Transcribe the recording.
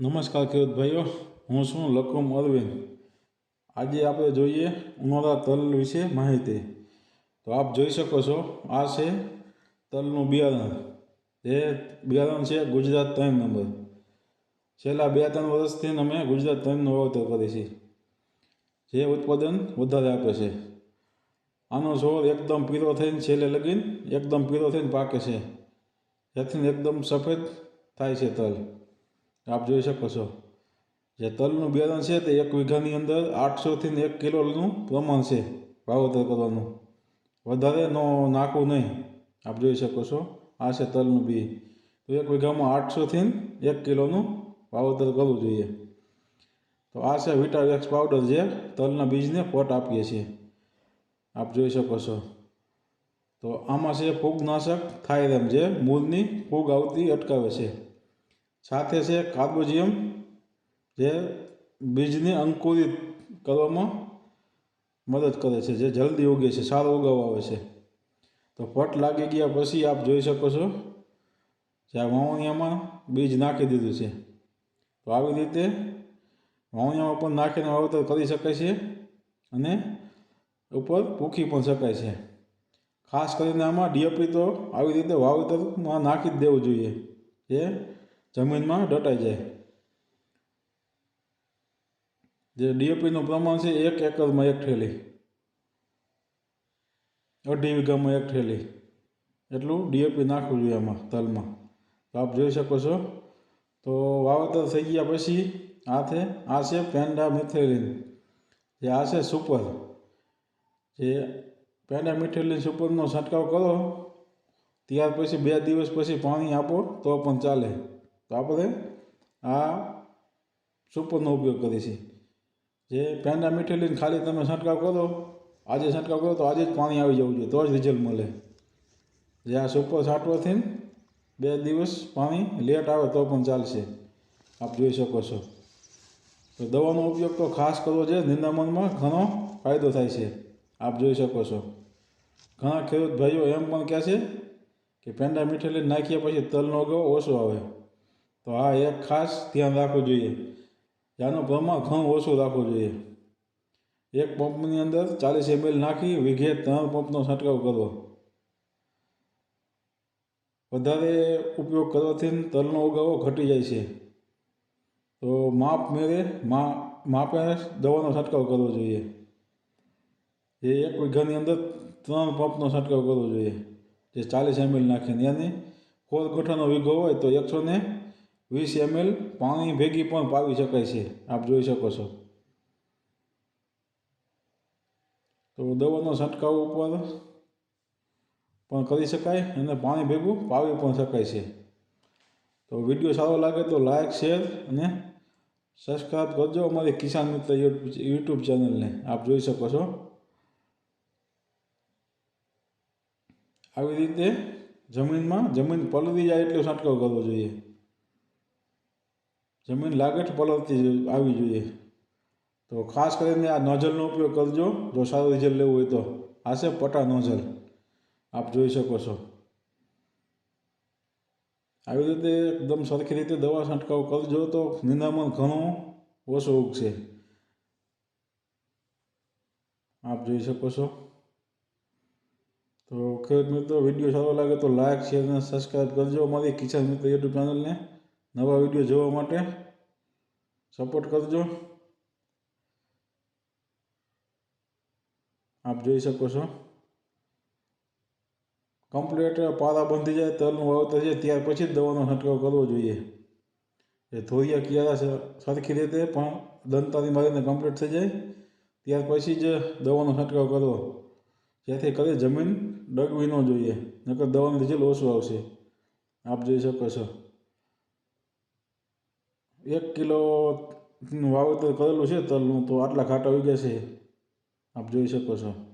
નમસ્કાર ખેડૂત ભાઈઓ, હું છું લકુમ અરવિંદ. આજે આપણે જોઈએ ઉનાળા તલ વિશે માહિતી. તો આપ જોઈ શકો છો, આ છે તલનું બિયારણ. જે બિયારણ છે ગુજરાત ત્રણ નંબર. છેલ્લા બે ત્રણ વર્ષથી અમે ગુજરાત ત્રણનું વાવેતર કરીએ છીએ. જે ઉત્પાદન વધારે આપે છે. આનો છોડ એકદમ પીરો થઈને છેલ્લે લગીન એકદમ પીરો થઈને પાકે છે. જેથી એકદમ સફેદ થાય છે તલ. આપ જોઈ શકો છો. જે તલનું બિયારણ છે તે એક વીઘાની અંદર આઠસોથી એક કિલોનું પ્રમાણ છે વાવેતર કરવાનું. વધારે નો નાખવું નહીં. આપ જોઈ શકો છો. આ છે તલનું બી. તો એક વીઘામાં આઠસોથી એક કિલોનું વાવેતર કરવું જોઈએ. તો આ છે વિટાવેક્સ પાવડર જે તલના બીજને પોટ આપીએ છીએ. આપ જોઈ શકો છો. તો આમાં છે ફૂગનાશક થાયરેમ જે મૂળની ફૂગ આવતી અટકાવે છે. સાથે છે કાર્બોજિયમ જે બીજને અંકુરિત કરવામાં મદદ કરે છે, જે જલ્દી ઉગે છે, સારો ઉગાવ આવે છે. તો પટ લાગી ગયા પછી આપ જોઈ શકો છો જે આ વાવણિયામાં બીજ નાખી દીધું છે. તો આવી રીતે વાવણિયામાં પણ નાખીને વાવેતર કરી શકાય છે અને ઉપર પૂખી પણ શકાય છે. ખાસ કરીને આમાં ડીએપી તો આવી રીતે વાવેતરમાં નાખી જ દેવું જોઈએ, જે જમીનમાં દટાઈ જાય જે ડીએપીનું પ્રમાણ છે એક એકરમાં એક ઠેલી. અઢી વીઘામાં એક ઠેલી. એટલું ડીએપી નાખવું જોઈએ આમાં, તલમાં. તો આપ જોઈ શકો છો. તો વાવેતર થઈ ગયા પછી આ છે આ છે પેન્ડા મિથેલિન. જે આ છે સુપર. જે પેન્ડા મિથેલિન સુપરનો છંટકાવ કરો. ત્યાર પછી બે દિવસ પછી પાણી આપો તો પણ ચાલે. તો આપણે આ સુપરનો ઉપયોગ કરીએ છીએ જે પેંડા મીઠેલીને ખાલી તમે છંટકાવ કરો, આજે છંટકાવ કરો તો આજે જ પાણી આવી જવું જોઈએ, તો જ રિઝલ્ટ મળે. જે આ સુપર છાંટવાથી બે દિવસ પાણી લેટ આવે તો પણ ચાલશે. આપ જોઈ શકો છો. તો દવાનો ઉપયોગ તો ખાસ કરવો છે નિંદામણમાં ઘણો ફાયદો થાય છે. આપ જોઈ શકો છો. ઘણા ખેડૂત ભાઈઓ એમ પણ કહે છે કે પેંડા મીઠેલી નાખ્યા પછી તલનો અગાઉ ઓછો આવે. તો આ એક ખાસ ધ્યાન રાખવું જોઈએ. આનું પ્રમાણ ઘણું ઓછું રાખવું જોઈએ. એક પંપની અંદર ચાલીસ એમએલ નાખી વીઘે ત્રણ પંપનો છંટકાવ કરવો. વધારે ઉપયોગ કરવાથી તલનો ઉગાવો ઘટી જાય છે. તો માપ મેળે માપે દવાનો છંટકાવ કરવો જોઈએ. એ એક વીઘાની અંદર ત્રણ પંપનો છંટકાવ કરવો જોઈએ. જે ચાલીસ એમએલ નાખીને. એની ફોર ગઠ્ઠાનો વીઘો હોય તો એકસો ને વીસ એમએલ પાણી ભેગી પણ પાવી શકાય છે. આપ જોઈ શકો છો. તો દવાનો છંટકાવ ઉપર પણ કરી શકાય અને પાણી ભેગું પાવી પણ શકાય છે. તો વીડિયો સારો લાગે તો લાઇક શેર અને સબસ્ક્રાઈબ કરજો અમારી કિસાન મિત્ર યુટ્યુબ ચેનલને. આપ જોઈ શકો છો. આવી રીતે જમીનમાં જમીન પલળી જાય એટલો છંટકાવ કરવો જોઈએ. જમીન લાગઠ પલળતી આવી જોઈએ. તો ખાસ કરીને આ નોઝલનો ઉપયોગ કરજો. જો સારું રિઝલ્ટ લેવું હોય તો. આ છે પટા નોઝલ. આપ જોઈ શકો છો. આવી રીતે એકદમ સરખી રીતે દવા છંટકાવ કરજો તો નિંદામણ ઘણું ઓછું ઉગશે. આપ જોઈ શકો છો. તો ખેડૂત મિત્રો, વીડિયો સારો લાગે તો લાઈક શેર અને સબસ્ક્રાઈબ કરજો. અમારી કિસાન મિત્ર યુટ્યુબ ચેનલને નવા વીડિયો જોવા માટે સપોર્ટ કરજો. આપ જોઈ શકો છો. કમ્પ્લીટ પારા બંધી જાય, તલનું વાવતર છે, ત્યાર પછી જ દવાનો છંટકાવ કરવો જોઈએ. એ ધોરિયા કિયારા સરખી રીતે પણ દંતાની મારીને કમ્પ્લીટ થઈ જાય, ત્યાર પછી જ દવાનો છંટકાવ કરવો. જેથી કરી જમીન ડગવી ન જોઈએ, નકર દવાનું રિઝલ્ટ ઓછું આવશે. આપ જોઈ શકો છો. એક કિલો વાવેતર કરેલું છે, તલનું, તો આટલા ખાટા ઉગ્યા છે. આપ જોઈ શકો છો.